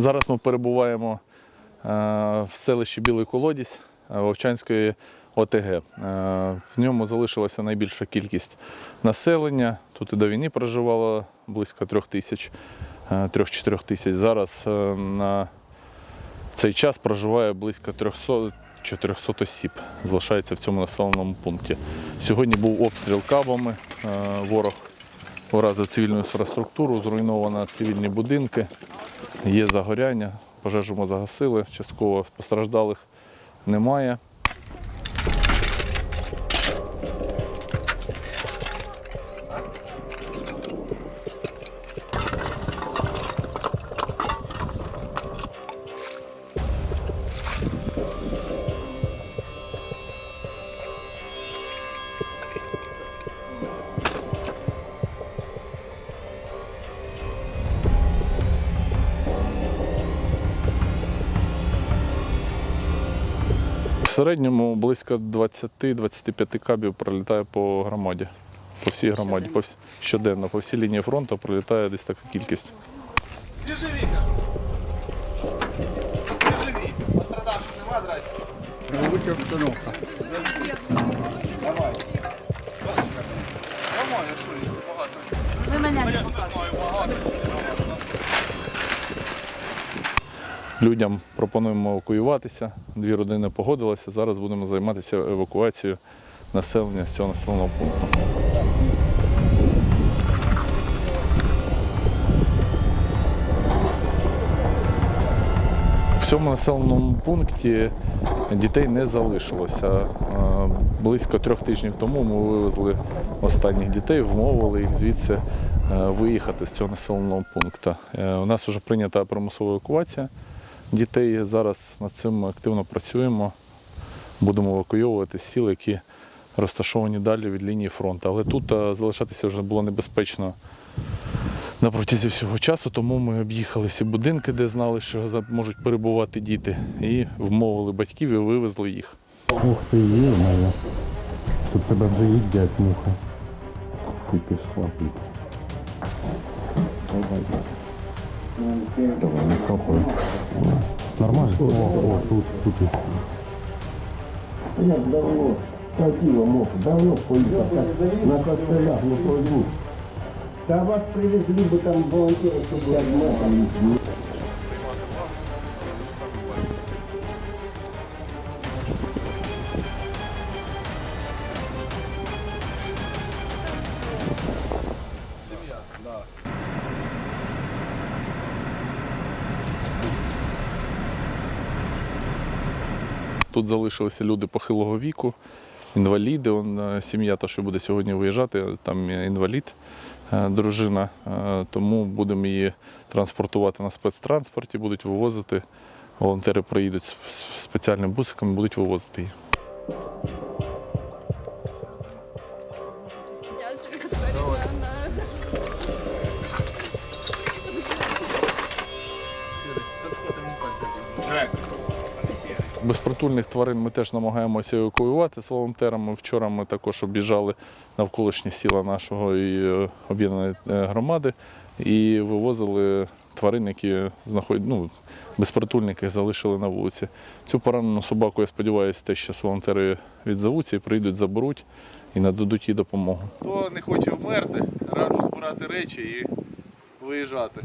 Зараз ми перебуваємо е, в селищі Білий Колодязь е, Вовчанської ОТГ. Е, В ньому залишилася найбільша кількість населення. Тут і до війни проживало близько трьох тисяч, трьох-чотирьох тисяч. Зараз на цей час проживає близько 300 400 осіб, залишається в цьому населеному пункті. Сьогодні був обстріл кабами. Ворог уразив цивільну інфраструктуру, зруйновано цивільні будинки, є загоряння, пожежу ми загасили, частково постраждалих немає. Середньому близько 20-25 кабів пролітає по громаді. По всій громаді, по всі- щоденно, по всій лінії фронту пролітає десь така кількість. Всі живі, кажу. Всі живі. Пострадавших нема, здрасте. Робоча обстановка. Давай. Нормально, що їх багато. Ви мене не Порядку Людям пропонуємо евакуюватися. Дві родини погодилися. Зараз будемо займатися евакуацією населення з цього населеного пункту. В цьому населеному пункті дітей не залишилося. Е, Близько трьох тижнів тому ми вивезли останніх дітей, вмовили їх звідси е, виїхати з цього населеного пункту. Е, У нас вже прийнята примусова евакуація дітей. Зараз над цим активно працюємо. Будемо евакуйовувати з сіл, які розташовані далі від лінії фронту. Але тут е, залишатися вже було небезпечно на протязі всього часу, тому ми об'їхали всі будинки, де знали, що можуть перебувати діти, і вмовили батьків і вивезли їх. Ух ти, є, моя. Тут тебе вже їдять муха. Ти пішла. Давай. Давай, не копай. Нормально? О, о, тут, тут. Я б давно хотіла мог, давно поїхати на костелях, не пойду. Та вас привезли би там волонтери, щоб я там. Тут залишилися люди похилого віку, інваліди. Он, е, сім'я, та, що буде сьогодні виїжджати, там інвалід, е, дружина. Е, Тому будемо її транспортувати на спецтранспорті, будуть вивозити. Волонтери приїдуть з спеціальним бусиком будуть вивозити її. Безпритульних тварин ми теж намагаємося евакуювати з волонтерами. Вчора ми також об'їжджали навколишні сіла нашого е, об'єднаної е, громади і вивозили тварин, які знаходять, ну, безпритульники залишили на вулиці. Цю поранену собаку, я сподіваюся, те, що волонтери відзовуться і прийдуть, заберуть і нададуть їй допомогу. Хто не хоче вмерти, раджу збирати речі і виїжджати.